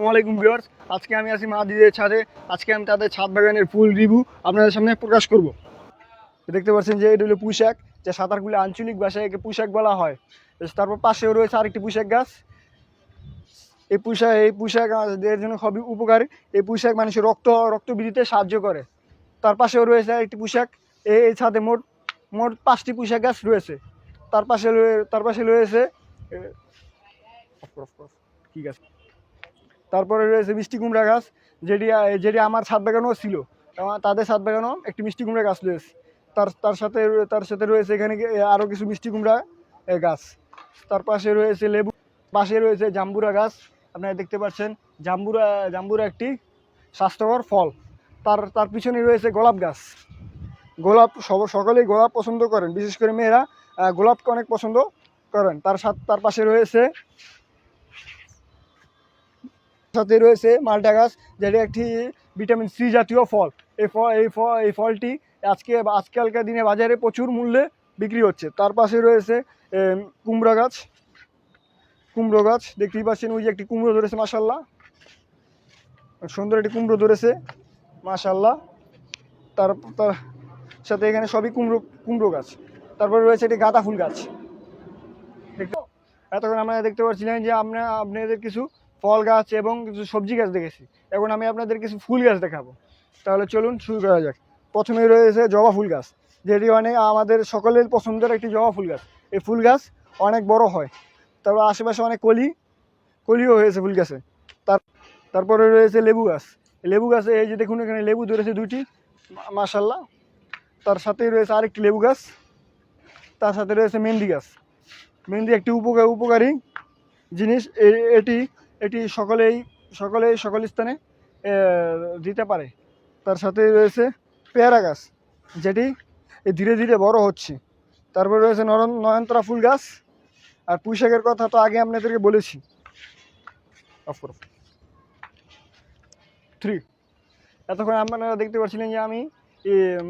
আসসালামাইকুম ভিউয়ার্স। আজকে আমি আছি মা দিদির ছাদে। আজকে আমি তাদের ছাদ বাগানের ফুল রিভিউ আপনাদের সামনে প্রকাশ করব। দেখতে পাচ্ছেন যে এটা হলো পুঁশাক যে সাঁতারগুলো আঞ্চলিক ভাষায় একে পুঁশাক বলা হয়। তারপর পাশেও রয়েছে আরেকটি পুঁশাক গাছ। এই পুঁশাক এই পুঁশাক এর জন্য খুবই উপকারী। এই পুঁশাক মানুষের রক্ত রক্ত বৃদ্ধিতে সাহায্য করে। তার পাশেও রয়েছে আরেকটি পুঁশাক এই ছাদে মোট মোট পাঁচটি পুঁশাক গাছ রয়েছে। তার পাশে তার পাশে রয়েছে ঠিক আছে। তারপরে রয়েছে মিষ্টি কুমড়া গাছ, যেটি যেটি আমার ছাদ বাগানও ছিল। তাদের ছাদ বাগানও একটি মিষ্টি কুমড়া গাছ রয়েছে। তার তার সাথে তার সাথে রয়েছে এখানে আরও কিছু মিষ্টি কুমড়া গাছ। তার পাশে রয়েছে লেবু, পাশে রয়েছে জাম্বুরা গাছ। আপনারা দেখতে পাচ্ছেন, জাম্বুরা জাম্বুরা একটি স্বাস্থ্যকর ফল। তার তার পিছনে রয়েছে গোলাপ গাছ। গোলাপ, সব, সকলেই গোলাপ পছন্দ করেন। বিশেষ করে মেয়েরা গোলাপকে অনেক পছন্দ করেন। তার সাথে তার পাশে রয়েছে সাথে রয়েছে মালটা গাছ, যেটি একটি ভিটামিন সি জাতীয় ফল। এই ফল এই ফল, এই ফলটি আজকে, আজকালকার দিনে বাজারে প্রচুর মূল্যে বিক্রি হচ্ছে। তার পাশে রয়েছে কুমড়ো গাছ। কুমড়ো গাছ, দেখতেই পাচ্ছেন, ওই যে একটি কুমড়ো ধরেছে মাসাল্লাহ সুন্দর একটি কুমড়ো ধরেছে মাসাল্লাহ তার তার সাথে এখানে সবই কুমড়ো কুমড়ো গাছ। তারপরে রয়েছে একটি গাঁদা ফুল গাছ। এতক্ষণ আমরা দেখতে পাচ্ছিলাম যে আমরা, আপনাদের কিছু ফল গাছ এবং কিছু সবজি গাছ দেখেছি। এখন আমি আপনাদের কিছু ফুল গাছ দেখাবো। তাহলে চলুন শুরু করা যাক। প্রথমেই রয়েছে জবা ফুল গাছ। যেটি অনেক আমাদের সকলের পছন্দের একটি জবা ফুল গাছ। এই ফুল গাছ অনেক বড় হয়। তারপর আশেপাশে অনেক কলি, কলিও হয়েছে ফুল গাছে। তার, তারপরে রয়েছে লেবু গাছ। লেবু গাছে এই যে দেখুন এখানে লেবু ধরেছে দুটি মাশাল্লাহ। তার সাথেই রয়েছে আরেকটি লেবু গাছ। তার সাথে রয়েছে মেহেন্দি গাছ। মেহেন্দি একটি উপকার উপকারী জিনিস। এটি এটি সকলেই সকলেই সকল স্থানে দিতে পারে। তার সাথে রয়েছে পেয়ারা গাছ, যেটি ধীরে ধীরে বড় হচ্ছে। তারপরে রয়েছে নরন, নয়নতরা ফুল গাছ। আর পুঁইশাকের কথা তো আগে আপনাদেরকে বলেছি। থ্রি। এতক্ষণ আপনারা দেখতে পাচ্ছিলেন যে আমি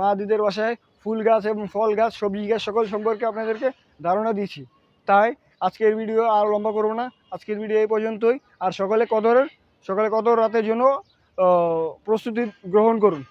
মা দিদের বাসায় ফুল গাছ এবং ফল গাছ, সবজি গাছ সকল সম্পর্কে আপনাদেরকে ধারণা দিয়েছি। তাই আজকের ভিডিও আর লম্বা করব না। আজকের ভিডিও এই পর্যন্তই। আর সকালে কদরের সকালে কদর রাতের জন্য প্রস্তুতি গ্রহণ করুন।